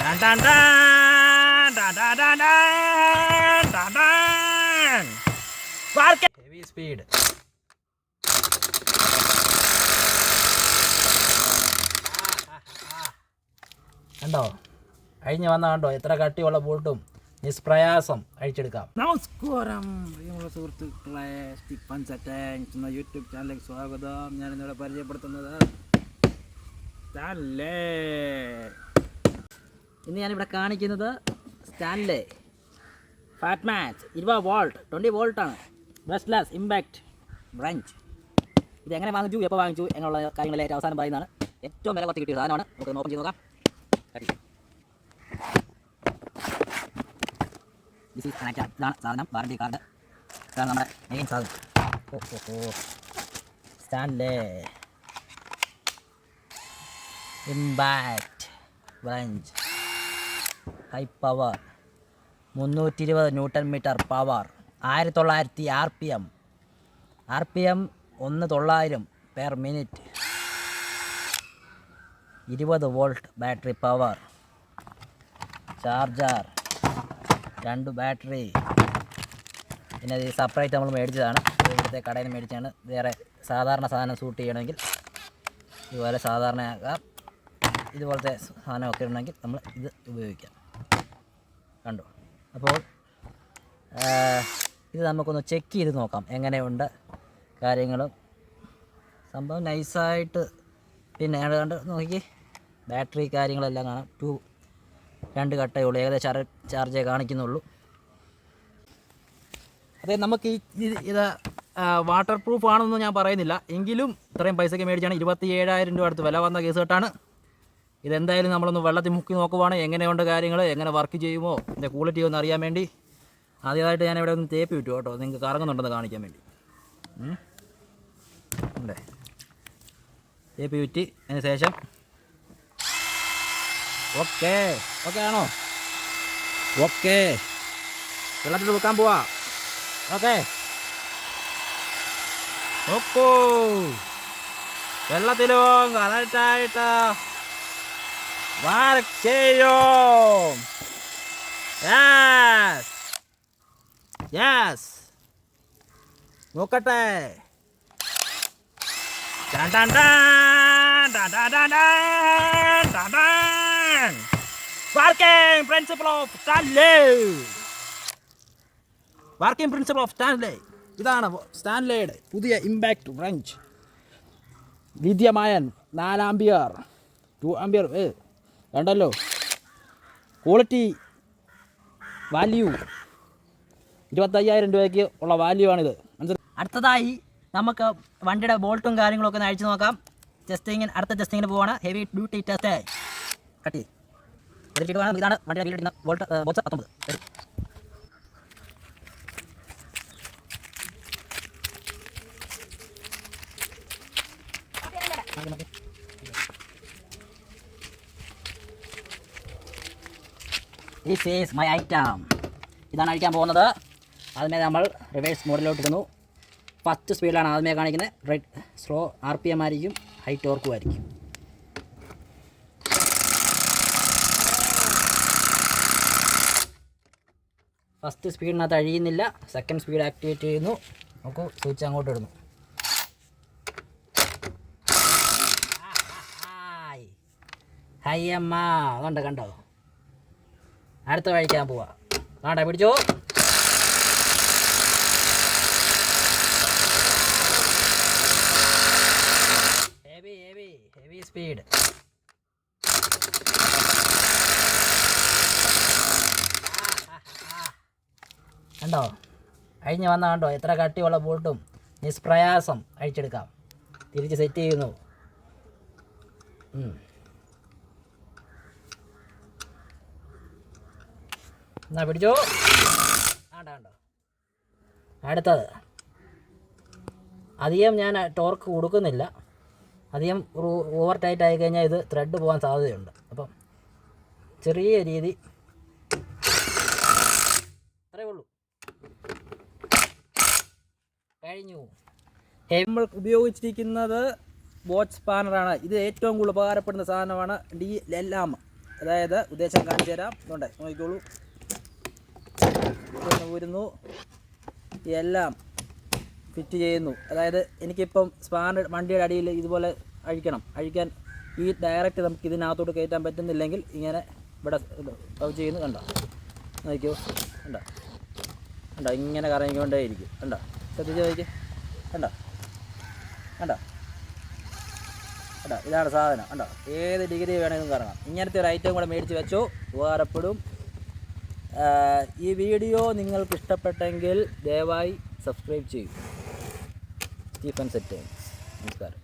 Dun, dun, dun, dun, dun, dun, dun, dun, dun. Park it. Heavy speed. കണ്ടോ? കഴിഞ്ഞ് വന്ന കണ്ടോ? എത്ര കട്ടിയുള്ള ബോൾട്ടും നിഷ്പ്രയാസം അഴിച്ചെടുക്കാം. നമസ്കാരം. പ്രിയമുള്ള സുഹൃത്തുക്കളെ സ്റ്റിഫൻ സെറ്റാൻസ് എന്ന യൂട്യൂബ് ചാനലിലേക്ക് സ്വാഗതം. ഞാൻ ഇന്നിവിടെ പരിചയപ്പെടുത്തുന്നത് സ്റ്റാൻലേ ഇന്ന് ഞാനിവിടെ കാണിക്കുന്നത് സ്റ്റാൻലെ ഫാറ്റ് മാച്ച് ഇരുപത് വോൾട്ട് ട്വന്റി വോൾട്ടാണ്. ബ്രസ്ലെസ് ഇമ്പാക്റ്റ് ബ്രഞ്ച് ഇത് എങ്ങനെ വാങ്ങിച്ചു എപ്പോൾ വാങ്ങിച്ചു എന്നുള്ള കാര്യങ്ങളെ ഏറ്റവും അവസാനം പറയുന്നതാണ്. ഏറ്റവും വില കുറച്ച് കിട്ടിയ സാധനമാണ്. നമുക്ക് ഓപ്പൺ ചെയ്ത് നോക്കാം. ദിസ് ഇതാണ് സാധനം വാറണ്ടി കാർഡ് ഇതാണ് നമ്മുടെ മെയിൻ സാധനം. Stanley. Impact wrench high power മുന്നൂറ്റി ഇരുപത് ന്യൂട്ടൺ മീറ്റർ പവർ ആയിരത്തി തൊള്ളായിരത്തി R P M R P M ഒന്ന് തൊള്ളായിരം പെർ മിനിറ്റ് ഇരുപത് വോൾട്ട് ബാറ്ററി പവർ ചാർജർ രണ്ട് ബാറ്ററി പിന്നെ ഇത് സെപ്പറേറ്റ് നമ്മൾ മേടിച്ചതാണ്. ഇവിടുത്തെ കടയിൽ നിന്ന് മേടിച്ചാണ് വേറെ സാധാരണ സാധനം സൂട്ട് ചെയ്യണമെങ്കിൽ ഇതുപോലെ സാധാരണ ആക്കാം ഇതുപോലത്തെ സാധനമൊക്കെ ഉണ്ടെങ്കിൽ നമ്മൾ ഇത് ഉപയോഗിക്കാം. കണ്ടു? അപ്പോൾ ഇത് നമുക്കൊന്ന് ചെക്ക് ചെയ്ത് നോക്കാം. എങ്ങനെയുണ്ട് കാര്യങ്ങളും. സംഭവം നൈസായിട്ട് പിന്നെ കണ്ട് നോക്കി. ബാറ്ററി കാര്യങ്ങളെല്ലാം കാണാം. ടു രണ്ട് കട്ടേ ഉള്ളൂ. ഏകദേശം ചാർജേ കാണിക്കുന്നുള്ളൂ. അതെ നമുക്ക് ഈ ഇത് ഇത് വാട്ടർ പ്രൂഫ് ആണെന്ന് ഞാൻ പറയുന്നില്ല. എങ്കിലും ഇത്രയും പൈസയ്ക്ക് മേടിച്ചാണ്. ഇരുപത്തി ഏഴായിരം രൂപ അടുത്ത് വില വന്ന കേസ് കേട്ടാണ്. ഇതെന്തായാലും നമ്മളൊന്ന് വെള്ളത്തിൽ മുക്കി നോക്കുവാണ്. എങ്ങനെയുണ്ട് കാര്യങ്ങൾ എങ്ങനെ വർക്ക് ചെയ്യുമോ? ഇതിന്റെ ക്വാളിറ്റി ഒന്ന് അറിയാൻ വേണ്ടി. ആദ്യമായിട്ട് ഞാൻ ഇവിടെ ഒന്ന് തേപ്പ് വിട്ടു കേട്ടോ. നിങ്ങൾക്ക് കറങ്ങുന്നുണ്ടെന്ന് കാണിക്കാൻ വേണ്ടി. അല്ലേ തേപ്പി വിറ്റ് അതിന് ശേഷം. ഓക്കെ. ഓക്കെ ആണോ? ഓക്കെ. വെള്ളത്തിൽ വെക്കാൻ പോവാ. ഓക്കെ. നോക്കൂ. വെള്ളത്തിലും കറക്റ്റായിട്ട് വർക്ക് ചെയ്യും യാസ് യാസ് നോക്കട്ടെ working principle of Stanley working principle of Stanley ഇതാണ് സ്റ്റാൻലേയുടെ പുതിയ ഇമ്പാക്റ്റ് റഞ്ച് ലിഥിയമായൻ നാലാംബിയർ ടു ആംബിയർ ഏ വേണ്ടല്ലോ ക്വാളിറ്റി വാല്യൂ ഇരുപത്തയ്യായിരം രൂപയ്ക്ക് ഉള്ള വാല്യൂ ആണിത്. അടുത്തതായി നമുക്ക് വണ്ടിയുടെ ബോൾട്ടും കാര്യങ്ങളൊക്കെ ഒന്ന് അഴിച്ചു നോക്കാം. ടെസ്റ്റിങ്ങിന് അടുത്ത ടെസ്റ്റിങ്ങിന് പോവാണ്. ഹെവി ഡ്യൂട്ടി ടെസ്റ്റ് കട്ടി ഇതാണ് വണ്ടിയുടെ ബോൾട്ട് ബോക്സ് പത്തൊമ്പത്. ദിസ് ഈസ് മൈ ഐറ്റം ഇതാണ് അഴിക്കാൻ പോകുന്നത്. അതിനെ നമ്മൾ റിവേഴ്സ് മോഡിലോട്ട് ഇടുന്നു. ഫസ്റ്റ് സ്പീഡിലാണ് ആദ്യമേ കാണിക്കുന്നത്. Red slow R P M ആയിരിക്കും. ഹൈ ടോർക്കും ആയിരിക്കും ഫസ്റ്റ് സ്പീഡിനകത്ത് അഴിയുന്നില്ല. സെക്കൻഡ് സ്പീഡ് ആക്ടിവേറ്റ് ചെയ്യുന്നു. നോക്കൂ സ്വിച്ച് അങ്ങോട്ട് ഇടുന്നു. ഹൈ അമ്മ. കണ്ടോ കണ്ടോ അടുത്ത കഴിക്കാൻ പോവാ. വേണ്ട പിടിച്ചോ? ഹെവി ഹെവി ഹെവി സ്പീഡ് കണ്ടോ? അഴിഞ്ഞ് വന്ന കണ്ടോ? എത്ര കട്ടിയുള്ള ബോട്ടും നിഷ്പ്രയാസം അഴിച്ചെടുക്കാം. തിരിച്ച് സെറ്റ് ചെയ്യുന്നു. എന്നാ പിടിച്ചോ. ആണ്ട ആണ്ടോ. അടുത്തത്. അധികം ഞാൻ ടോർക്ക് കൊടുക്കുന്നില്ല. അധികം ഓവർ ടൈറ്റ് ആയി കഴിഞ്ഞാൽ ഇത് ത്രെഡ് പോകാൻ സാധ്യതയുണ്ട്. അപ്പം ചെറിയ രീതി. അത്രേ ഉള്ളൂ. കഴിഞ്ഞു. നമ്മൾ ഉപയോഗിച്ചിരിക്കുന്നത് വാച്ച് സ്പാനറാണ് ഇത് ഏറ്റവും കൂടുതൽ ഉപകാരപ്പെടുന്ന സാധനമാണ് ഡി എല്ലാം അതായത് ഉദ്ദേശം കാണിച്ചു തരാം ഇതുണ്ട്. നോക്കിക്കോളൂ. ഇതൊന്ന് ഊരുന്നു. എല്ലാം ഫിറ്റ് ചെയ്യുന്നു. അതായത് എനിക്കിപ്പം സ്പാൻ വണ്ടിയുടെ അടിയിൽ ഇതുപോലെ അഴിക്കണം. അഴിക്കാൻ ഈ ഡയറക്റ്റ് നമുക്ക് ഇതിനകത്തോട്ട് കയറ്റാൻ പറ്റുന്നില്ലെങ്കിൽ ഇങ്ങനെ ഇവിടെ ചെയ്യുന്നു. കണ്ടോ? നോക്കിയോ? കണ്ടോ? കണ്ടോ? ഇങ്ങനെ കറങ്ങിക്കൊണ്ടേ ഇരിക്കും കണ്ടോ? ശ്രദ്ധിച്ച് നോക്കി കണ്ടോ? കണ്ടോ? കണ്ടോ? ഇതാണ് സാധനം. കണ്ടോ? ഏത് ഡിഗ്രി വേണമെങ്കിലും കറങ്ങാം. ഇങ്ങനത്തെ ഒരു ഐറ്റം കൂടെ മേടിച്ച് വെച്ചോ. ഉപകാരപ്പെടും. ഈ വീഡിയോ നിങ്ങൾക്ക് ഇഷ്ടപ്പെട്ടെങ്കിൽ ദയവായി സബ്സ്ക്രൈബ് ചെയ്യൂ. Stephen set. നമസ്കാരം.